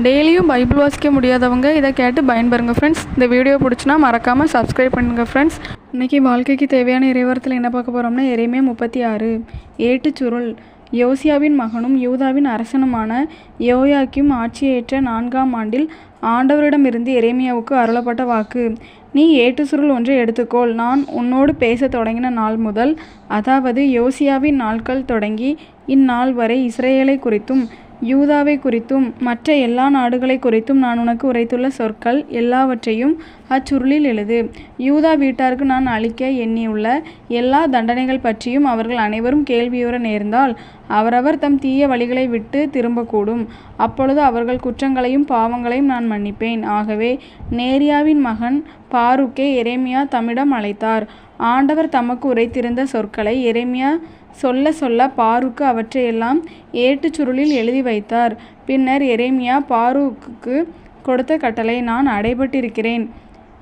டெய்லியும் பைபிள் வாசிக்க முடியாதவங்க இதை கேட்டு பயன்பெறுங்க ஃப்ரெண்ட்ஸ் இந்த வீடியோ பிடிச்சினா மறக்காமல் சப்ஸ்கிரைப் பண்ணுங்கள் ஃப்ரெண்ட்ஸ் இன்றைக்கி வாழ்க்கைக்கு தேவையான இறைவரத்தில் என்ன பார்க்க போகிறோம்னா எரேமே முப்பத்தி ஆறு. ஏட்டுச்சுருள் யோசியாவின் மகனும் யூதாவின் அரசனுமான யோயாக்கியும் ஆட்சியேற்ற நான்காம் ஆண்டில் ஆண்டவரிடமிருந்து எரேமியாவுக்கு அருளப்பட்ட வாக்கு. நீ ஏட்டு சுருள் ஒன்றை எடுத்துக்கொள். நான் உன்னோடு பேசத் தொடங்கின நாள் முதல் அதாவது யோசியாவின் நாட்கள் தொடங்கி இந்நாள் வரை இஸ்ரேலை குறித்தும் யூதாவை குறித்தும் மற்ற எல்லா நாடுகளை குறித்தும் நான் உனக்கு உரைத்துள்ள சொற்கள் எல்லாவற்றையும் அச்சுருளில் எழுது. யூதா வீட்டாருக்கு நான் அளிக்க எண்ணியுள்ள எல்லா தண்டனைகள் பற்றியும் அவர்கள் அனைவரும் கேள்வியுற நேர்ந்தால் அவரவர் தம் தீய வழிகளை விட்டு திரும்பக்கூடும். அப்பொழுது அவர்கள் குற்றங்களையும் பாவங்களையும் நான் மன்னிப்பேன். ஆகவே நேரியாவின் மகன் பாருக்கே எரேமியா தம்மிடம் அழைத்தார். ஆண்டவர் தமக்கு உரைத்திருந்த சொற்களை எரேமியா சொல்ல சொல்ல பாருக்கு அவற்றையெல்லாம் ஏட்டுச் சுருளில் எழுதி வைத்தார். பின்னர் எரேமியா பாருக்குக்கு கொடுத்த கட்டளை நான் அடைபட்டிருக்கிறேன்.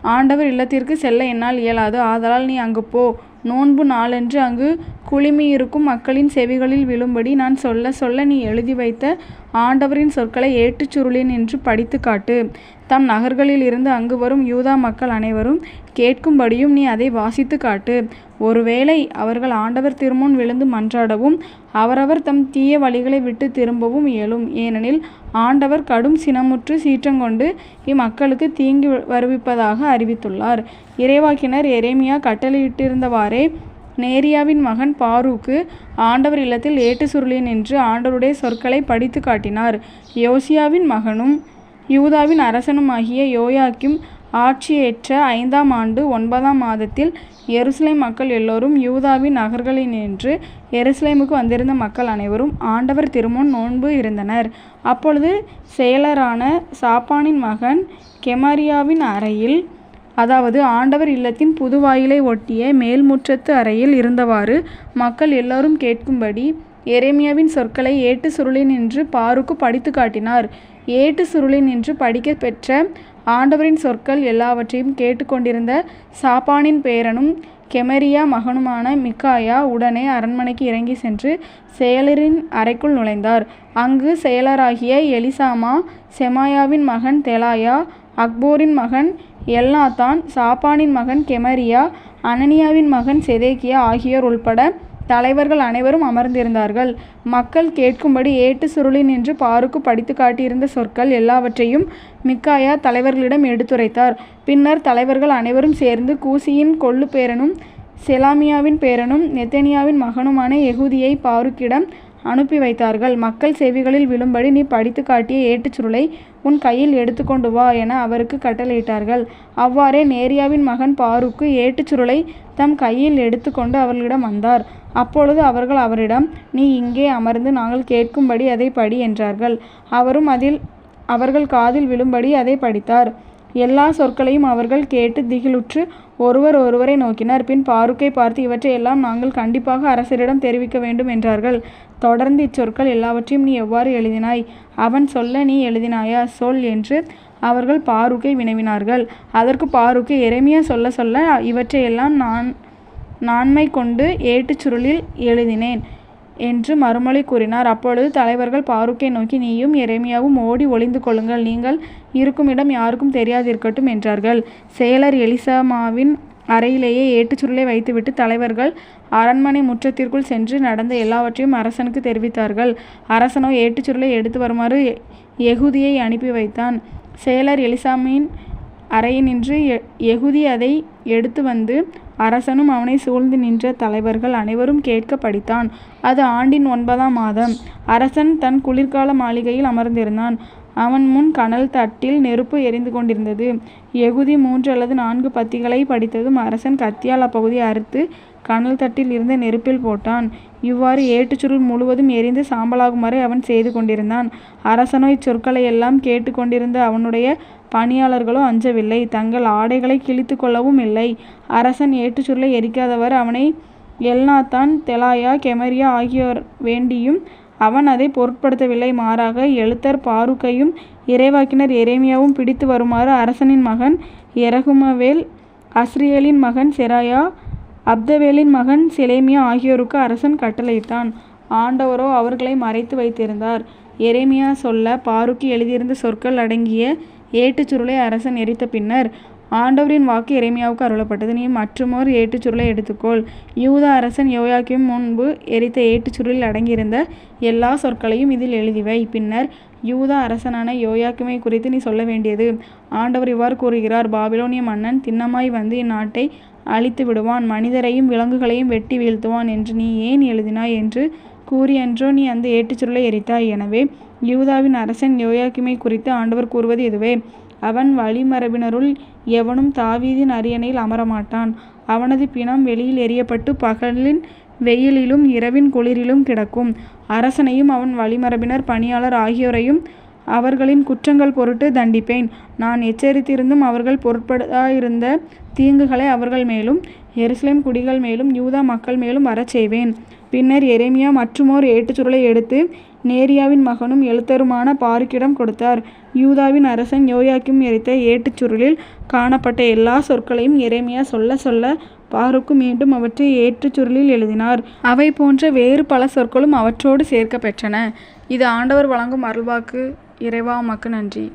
ஆண்டவர் இல்லத்திற்கு செல்ல என்னால் இயலாது. ஆதலால் நீ அங்கு போ. நோன்பு நாளன்று அங்கு குழுமியிருக்கும் மக்களின் செவிகளில் விழும்படி நான் சொல்ல சொல்ல நீ எழுதி வைத்த ஆண்டவரின் சொற்களை ஏற்றுச் சுருளின் என்று படித்து காட்டு. தம் நகர்களில் இருந்து அங்கு வரும் யூதா மக்கள் அனைவரும் கேட்கும்படியும் நீ அதை வாசித்து காட்டு. ஒருவேளை அவர்கள் ஆண்டவர் திருமுன் விழுந்து மன்றாடவும் அவரவர் தம் தீய வழிகளை விட்டு திரும்பவும் இயலும். ஏனெனில் ஆண்டவர் கடும் சினமுற்று சீற்றங்கொண்டு இம்மக்களுக்கு தீங்கு வருவிப்பதாக அறிவித்துள்ளார். இறைவாக்கினர் எரேமியா கட்டளையிட்டிருந்தவாறு நேரியாவின் மகன் பாரூக்கு ஆண்டவர் இல்லத்தில் ஏட்டு சுருளின் என்று ஆண்டவருடைய சொற்களை படித்து காட்டினார். யோசியாவின் மகனும் யூதாவின் அரசனுமாகிய யோயாக்கிம் ஆட்சியேற்ற ஐந்தாம் ஆண்டு ஒன்பதாம் மாதத்தில் எருசலேம் மக்கள் எல்லோரும் யூதாவின் நகர்களினின்று எருசலேமுக்கு வந்திருந்த மக்கள் அனைவரும் ஆண்டவர் திருமுன் நோன்பு இருந்தனர். அப்பொழுது செயலரான சாப்பானின் மகன் கெமரியாவின் அறையில் அதாவது ஆண்டவர் இல்லத்தின் புதுவாயிலை ஒட்டிய மேல்முற்றத்து அறையில் இருந்தவாறு மக்கள் எல்லோரும் கேட்கும்படி எரேமியாவின் சொற்களை ஏட்டு சுருளின் என்று பாருக்கு படித்து காட்டினார். ஏட்டு சுருளின் என்று படிக்க பெற்ற ஆண்டவரின் சொற்கள் எல்லாவற்றையும் கேட்டுக்கொண்டிருந்த சாப்பானின் பேரனும் கெமரியா மகனுமான மிக்காயா உடனே அரண்மனைக்கு இறங்கி சென்று செயலரின் அறைக்குள் நுழைந்தார். அங்கு செயலராகிய எலிசாமா செமாயாவின் மகன் தெலாயா அக்போரின் மகன் எல்நாத்தான் சாப்பானின் மகன் கெமரியா அனனியாவின் மகன் செதேக்கியா ஆகியோர் உள்பட தலைவர்கள் அனைவரும் அமர்ந்திருந்தார்கள். மக்கள் கேட்கும்படி ஏட்டு சுருளி நின்று பாருக்கு படித்து காட்டியிருந்த சொற்கள் எல்லாவற்றையும் மிக்காயா தலைவர்களிடம் எடுத்துரைத்தார். பின்னர் தலைவர்கள் அனைவரும் சேர்ந்து கூசியின் கொள்ளு பேரனும் செலாமியாவின் பேரனும் நெத்தனியாவின் மகனுமான எகுதியை பாருக்கிடம் அனுப்பி வைத்தார்கள். மக்கள் செவிகளில் விழும்படி நீ படித்து காட்டிய ஏட்டுச்சுருளை உன் கையில் எடுத்துக்கொண்டு வா என அவருக்கு கட்டளையிட்டார்கள். அவ்வாறே நேரியாவின் மகன் பாருக்கு ஏட்டுச்சுருளை தம் கையில் எடுத்துக்கொண்டு அவர்களிடம் வந்தார். அப்பொழுது அவர்கள் அவரிடம் நீ இங்கே அமர்ந்து நாங்கள் கேட்கும்படி அதை படி என்றார்கள். அவரும் அதில் அவர்கள் காதில் விழும்படி அதை படித்தார். எல்லா சொற்களையும் அவர்கள் கேட்டு திகிலுற்று ஒருவர் ஒருவரை நோக்கினர். பின் பாருக்கை பார்த்து இவற்றையெல்லாம் நாங்கள் கண்டிப்பாக அரசரிடம் தெரிவிக்க வேண்டும் என்றார்கள். தொடர்ந்து இச்சொற்கள் எல்லாவற்றையும் நீ எவ்வாறு எழுதினாய்? அவன் சொல்ல நீ எழுதினாயா? சொல் என்று அவர்கள் பாருக்கை வினவினார்கள். அதற்கு பாருக்கு எரேமியா சொல்ல சொல்ல இவற்றையெல்லாம் நான் நான்மை கொண்டு ஏட்டுச் சுருளில் எழுதினேன் என்று மறுமொழி கூறினார். அப்பொழுது தலைவர்கள் பாருக்கை நோக்கி நீயும் எரேமியாவும் ஓடி ஒளிந்து கொள்ளுங்கள். நீங்கள் இருக்கும் இடம் யாருக்கும் தெரியாதிருக்கட்டும் என்றார்கள். செயலர் எலிசாமாவின் அறையிலேயே ஏட்டு சுருளை வைத்துவிட்டு தலைவர்கள் அரண்மனை முற்றத்திற்குள் சென்று நடந்த எல்லாவற்றையும் அரசனுக்கு தெரிவித்தார்கள். அரசனோ ஏட்டு சுருளை எடுத்து வருமாறு எகுதியை அனுப்பி வைத்தான். செயலர் எலிசாமின் அறையினின்று எகுதி அதை எடுத்து வந்து அரசனும் அவனை சூழ்ந்து நின்ற தலைவர்கள் அனைவரும் கேட்க படித்தான். அது ஆண்டின் ஒன்பதாம் மாதம். அரசன் தன் குளிர்கால மாளிகையில் அமர்ந்திருந்தான். அவன் முன் கனல் தட்டில் நெருப்பு எரிந்து கொண்டிருந்தது. எகுதி மூன்று அல்லது நான்கு பத்திகளை படித்ததும் அரசன் கத்தியால் அப்பகுதியை அறுத்து கனல் தட்டில் இருந்த நெருப்பில் போட்டான். இவ்வாறு ஏட்டுச்சுருள் முழுவதும் எரிந்து சாம்பலாகும் வரை அவன் செய்து கொண்டிருந்தான். அரசனோ இச்சொற்களை எல்லாம் கேட்டுக்கொண்டிருந்த அவனுடைய பணியாளர்களோ அஞ்சவில்லை. தங்கள் ஆடைகளை கிழித்து கொள்ளவும் இல்லை. அரசன் ஏட்டுச்சுருளை எரிக்காதவர் அவனை எல்நாத்தான் தெலாயா கெமரியா ஆகியோர் வேண்டியும் அவன் அதை பொருட்படுத்தவில்லை. மாறாக எழுத்தர் பாருக்கையும் இறைவாக்கினர் எரேமியாவும் பிடித்து வருமாறு அரசனின் மகன் எரகுமவேல் அஸ்ரியலின் மகன் செராயா அப்தவேலின் மகன் செலேமியா ஆகியோருக்கு அரசன் கட்டளையிட்டான். ஆண்டவரோ அவர்களை மறைத்து வைத்திருந்தார். எரேமியா சொல்ல பாருக்கு எழுதியிருந்த சொற்கள் அடங்கிய ஏட்டுச்சுருளை அரசன் எரித்த பின்னர் ஆண்டவரின் வாக்கு எரேமியாவுக்கு அருளப்பட்டது. நீ மற்றுமோர் ஏட்டுச்சுருளை எடுத்துக்கொள். யூதா அரசன் யோயாக்கியும் முன்பு எரித்த ஏட்டுச்சுருளில் அடங்கியிருந்த எல்லா சொற்களையும் இதில் எழுதிவை. பின்னர் யூதா அரசனான யோயாக்குமை குறித்து நீ சொல்ல வேண்டியது. ஆண்டவர் இவ்வாறு கூறுகிறார் பாபிலோனிய மன்னன் திண்ணமாய் வந்து இந்நாட்டை அழித்து விடுவான். மனிதரையும் விலங்குகளையும் வெட்டி வீழ்த்துவான் என்று நீ ஏன் எழுதினாய் என்று கூறியன்றோ நீ அந்த ஏட்டுச்சுருளை எரித்தாய். எனவே யூதாவின் அரசன் யோயாக்கிமை குறித்து ஆண்டவர் கூறுவது இதுவே அவன் வழிமரபினருள் எவனும் தாவீதின் அரியணையில் அமரமாட்டான். அவனது பிணம் வெளியில் எறியப்பட்டு பகலின் வெயிலிலும் இரவின் குளிரிலும் கிடக்கும். அரசனையும் அவன் வழிமரபினர் பணியாளர் ஆகியோரையும் அவர்களின் குற்றங்கள் பொருட்டு தண்டிப்பேன். நான் எச்சரித்திருந்தும் அவர்கள் பொருட்படாதிருந்த தீங்குகளை அவர்கள் மேலும் எருசலேம் குடிகள் மேலும் யூதா மக்கள் மேலும் வரச் செய்வேன். பின்னர் எரேமியா மற்றுமோர் ஏட்டுச்சுருளை எடுத்து நேரியாவின் மகனும் எழுத்தருமான பாருக்கிடம் கொடுத்தார். யூதாவின் அரசன் யோயாக்கிம் எரித்த ஏட்டுச்சுருளில் காணப்பட்ட எல்லா சொற்களையும் எரேமியா சொல்ல சொல்ல பாருக்கு மீண்டும் அவற்றை ஏற்றுச்சுருளில் எழுதினார். அவை போன்ற வேறு பல சொற்களும் அவற்றோடு சேர்க்கப் பெற்றன இது ஆண்டவர் வழங்கும் அருள்வாக்கு. இறைவா உமக்கு நன்றி.